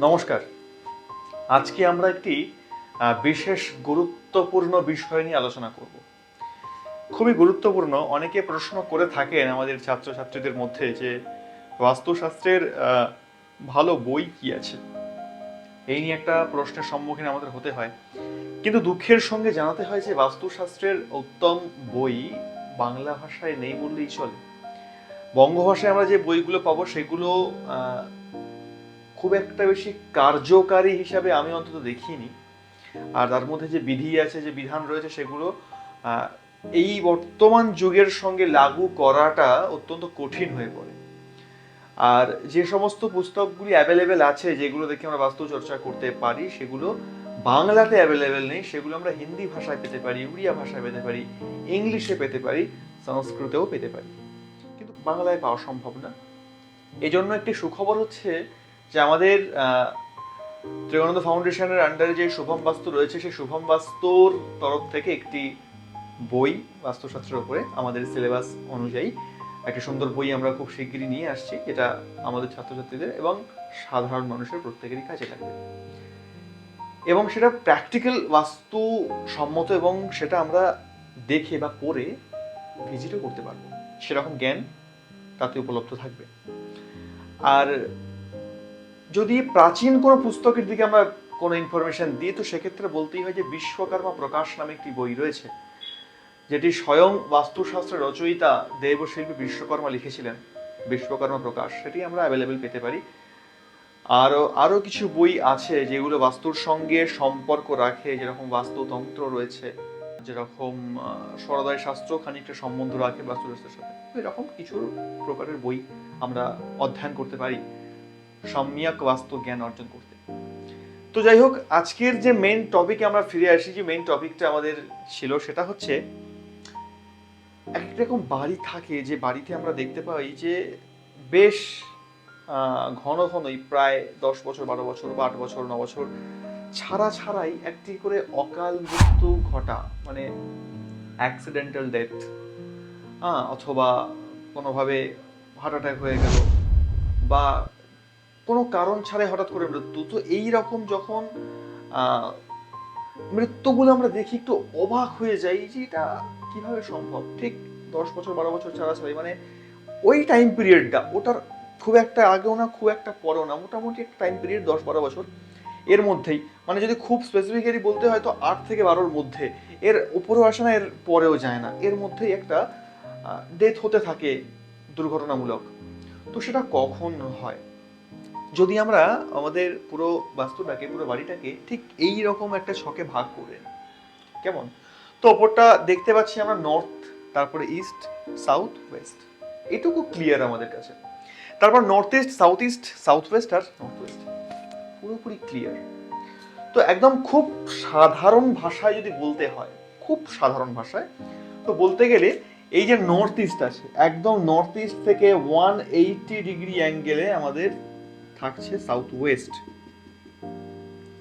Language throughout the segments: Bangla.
নমস্কার। আজকে আমরা একটি বিশেষ গুরুত্বপূর্ণ বিষয় নিয়ে আলোচনা করব। খুবই গুরুত্বপূর্ণ। অনেকে প্রশ্ন করে থাকেন আমাদের ছাত্রছাত্রীদের মধ্যে যে, বাস্তুশাস্ত্রের ভালো বই কি আছে? এই নিয়ে একটা প্রশ্নের সম্মুখীন আমাদের হতে হয়। কিন্তু দুঃখের সঙ্গে জানাতে হয় যে, বাস্তুশাস্ত্রের উত্তম বই বাংলা ভাষায় নেই বললেই চলে। বঙ্গভাষায় আমরা যে বইগুলো পাবো, সেগুলো খুব একটা বেশি কার্যকারী হিসাবে আমি অন্তত দেখিনি। আর তার মধ্যে যে বিধি আছে, যে বিধান রয়েছে, সেগুলো এই বর্তমান যুগের সঙ্গে লাগু করাটা অত্যন্ত কঠিন হয়ে পড়ে। আর যে সমস্ত পুস্তকগুলি অ্যাভেলেবেল আছে, যেগুলো দেখে আমরা বাস্তু চর্চা করতে পারি, সেগুলো বাংলাতে অ্যাভেলেবেল নেই, সেগুলো আমরা হিন্দি ভাষায় পেতে পারি, উড়িয়া ভাষায় পেতে পারি, ইংলিশে পেতে পারি, সংস্কৃতেও পেতে পারি। কিন্তু বাংলায় পাওয়া সম্ভব না। এই জন্য একটি সুখবর হচ্ছে যে আমাদের আহ, ত্রিগণানন্দ ফাউন্ডেশনের আন্ডারে যে শুভম বাস্তু রয়েছে সেই শুভম বাস্তুর তরফ থেকে একটি বই বাস্তুশাস্ত্রের উপরে আমাদের সিলেবাস অনুযায়ী একটা সুন্দর বই আমরা খুব শিগগিরই নিয়ে আসছি যেটা আমাদের ছাত্রছাত্রীদের এবং সাধারণ মানুষের প্রত্যেকেরই কাজে লাগবে। এবং সেটা প্র্যাকটিক্যাল বাস্তু সম্মত এবং সেটা আমরা দেখে বা পড়ে ভিজিটও করতে পারব। সেরকম জ্ঞান তাতে উপলব্ধ থাকবে। আর যদি প্রাচীন কোনো পুস্তকের দিকে আমরা কোনো ইনফরমেশন দিই, তো সেক্ষেত্রে বলতেই হয় যে বিশ্বকর্মা প্রকাশ নামে একটি বই রয়েছে, যেটি স্বয়ং বাস্তুশাস্ত্রের রচয়িতা দেবশিল্পী বিশ্বকর্মা লিখেছিলেন, বিশ্বকর্মা প্রকাশ। সেটি আমরা অ্যাভেলেবেল পেতে পারি। আরও আরও কিছু বই আছে যেগুলো বাস্তুর সঙ্গে সম্পর্ক রাখে, যেরকম বাস্তুতন্ত্র রয়েছে, যেরকম সরদায় শাস্ত্র খানিকটা সম্বন্ধ রাখে বাস্তুশাস্ত্রের সাথে। এরকম কিছু প্রকারের বই আমরা অধ্যয়ন করতে পারি। সম্যক বাস্তু জ্ঞান অর্জন করতে। তো যাই হোক আজকের যে মেন টপিকে আমরা ফিরে আসি, যে মেন টপিকটা আমাদের ছিল, সেটা হচ্ছে এক এক রকম বাড়ি থাকে, যে বাড়িতে আমরা দেখতে পাই যে বেশ ঘন ঘনই প্রায় দশ বছর, বারো বছর বা আট বছর, ন বছর ছাড়া ছাড়াই একটি করে অকাল মৃত্যু ঘটা মানে অ্যাক্সিডেন্টাল ডেথ হ্যাঁ অথবা কোনোভাবে হার্ট অ্যাটাক হয়ে গেল বা কোনো কারণ ছাড়াই হঠাৎ করে মৃত্যু। তো এই রকম যখন মৃত্যুগুলো আমরা দেখি, একটু অবাক হয়ে যাই যে এটা কীভাবে সম্ভব? ঠিক দশ বছর, বারো বছর ছাড়া ছাড়াই মানে ওই টাইম পিরিয়ডটা ওটার খুব একটা আগেও না, খুব একটা পরেও না, মোটামুটি একটা টাইম পিরিয়ড দশ, বারো বছর এর মধ্যেই। মানে যদি খুব স্পেসিফিক্যালি বলতে হয়, তো আট থেকে বারোর মধ্যে। এর উপরেও আসে না, এর পরেও যায় না। এর মধ্যেই একটা ডেথ হতে থাকে দুর্ঘটনামূলক। তো সেটা কখন হয়? যদি আমরা আমাদের পুরো বাস্তুটাকে, পুরো বাড়িটাকে ঠিক এই রকম একটা ছকে ভাগ করে কেমন? তো ওপরটা দেখতে পাচ্ছি আমরা নর্থ তারপরে ইস্ট সাউথ ওয়েস্ট এটুকু ক্লিয়ার আমাদের কাছে। তারপর north east south east south west আর নর্থ ওয়েস্ট পুরোপুরি ক্লিয়ার তো একদম খুব সাধারণ ভাষায় যদি বলতে হয়, খুব সাধারণ ভাষায়, তো বলতে গেলে এই যে নর্থ ইস্ট আছে, একদম নর্থ ইস্ট থেকে ওয়ান এইটি ডিগ্রি অ্যাঙ্গেলে আমাদের থাকছে সাউথ ওয়েস্ট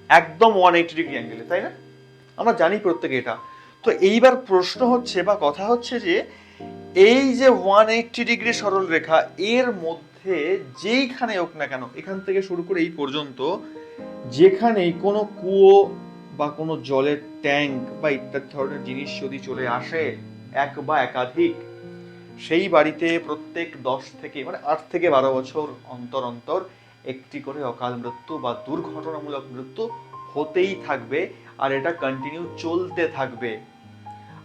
একদম ওয়ান এইটি ডিগ্রি অ্যাঙ্গেলে তাই না? আমরা জানি প্রত্যেকে এটা। তো এইবার প্রশ্ন হচ্ছে বা কথা হচ্ছে যে, এই যে ওয়ান এইটটি ডিগ্রি সরল রেখা, এর মধ্যে যেইখানে হোক না কেন, এখান থেকে শুরু করে এই পর্যন্ত, যেখানেই কোনো কুয়ো বা কোনো জলের ট্যাঙ্ক বা ইত্যাদি ধরনের জিনিস যদি চলে আসে, এক বা একাধিক, সেই বাড়িতে প্রত্যেক দশ থেকে মানে আট থেকে বারো বছর অন্তর অন্তর একটি করে অকাল মৃত্যু বা দুর্ঘটনামূলক মৃত্যু হতেই থাকবে আর এটা কন্টিনিউ চলতে থাকবে।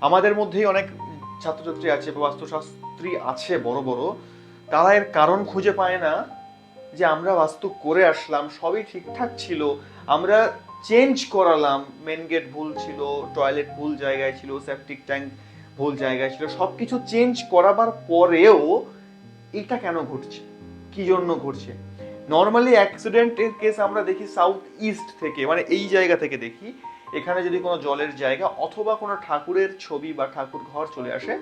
আমাদের মধ্যেই অনেক ছাত্রছাত্রী আছে বা বাস্তুশাস্ত্রী আছে বড় বড়, তারা এর কারণ খুঁজে পায় না যে আমরা বাস্তু করে আসলাম, সবই ঠিকঠাক ছিল, আমরা চেঞ্জ করালাম মেন গেট ভুল ছিল টয়লেট ভুল জায়গায় ছিল সেপটিক ট্যাঙ্ক ভুল জায়গায় ছিল সব কিছু চেঞ্জ করাবার পরেও এটা কেন ঘটছে? কি জন্য ঘটছে? নর্মালি অ্যাক্সিডেন্টের কেস আমরা দেখি সাউথ ইস্ট থেকে মানে এই জায়গা থেকে দেখি। এখানে যদি কোনো জলের জায়গা অথবা কোনো ঠাকুরের ছবি বা ঠাকুর ঘর চলে আসে,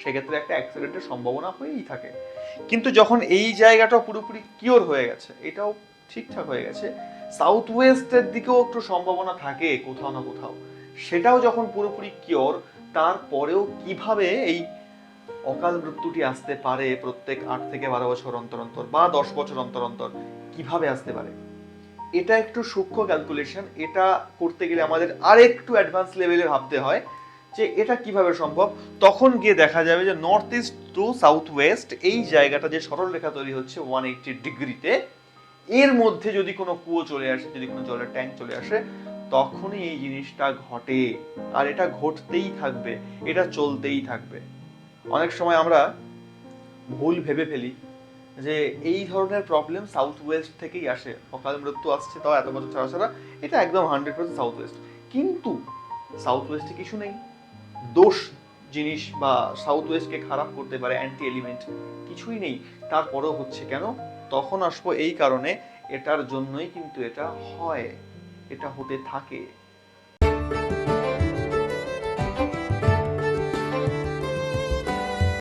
সেক্ষেত্রে একটা অ্যাক্সিডেন্টের সম্ভাবনা হয়েই থাকে। কিন্তু যখন এই জায়গাটা পুরোপুরি কিওর হয়ে গেছে, এটাও ঠিকঠাক হয়ে গেছে সাউথ ওয়েস্টের দিকেও একটু সম্ভাবনা থাকে কোথাও না কোথাও। সেটাও যখন পুরোপুরি কিওর তারপরেও কীভাবে এই অকাল মৃত্যুটি আসতে পারে প্রত্যেক আট থেকে বারো বছর অন্তর অন্তর বা দশ বছর অন্তর অন্তর। কীভাবে আসতে পারে? এটা একটু সূক্ষ্ম ক্যালকুলেশন এটা করতে গেলে আমাদের আরেকটু অ্যাডভান্স লেভেলে ভাবতে হয় যে এটা কীভাবে সম্ভব? তখন গিয়ে দেখা যাবে যে north east to south west এই জায়গাটা যে সরল রেখা তৈরি হচ্ছে ওয়ান এইটটি ডিগ্রিতে, এর মধ্যে যদি কোনো কুয়ো চলে আসে, যদি কোনো জলের ট্যাঙ্ক চলে আসে, তখনই এই জিনিসটা ঘটে। আর এটা ঘটতেই থাকবে, এটা চলতেই থাকবে। অনেক সময় আমরা ভুল ভেবে ফেলি যে এই ধরনের প্রবলেম সাউথ ওয়েস্ট থেকেই আসে। অকাল মৃত্যু আসছে, তাও এত বছর ছাড়া ছাড়া এটা একদম হান্ড্রেড পার্সেন্ট সাউথ ওয়েস্ট কিন্তু সাউথ ওয়েস্টে কিছু নেই। দোষ জিনিস বা সাউথ ওয়েস্টকে খারাপ করতে পারে অ্যান্টি এলিমেন্ট কিছুই নেই। তারপরেও হচ্ছে কেন? তখন আসব এই কারণে। এটার জন্যই কিন্তু এটা হয়। এটা হতে থাকে।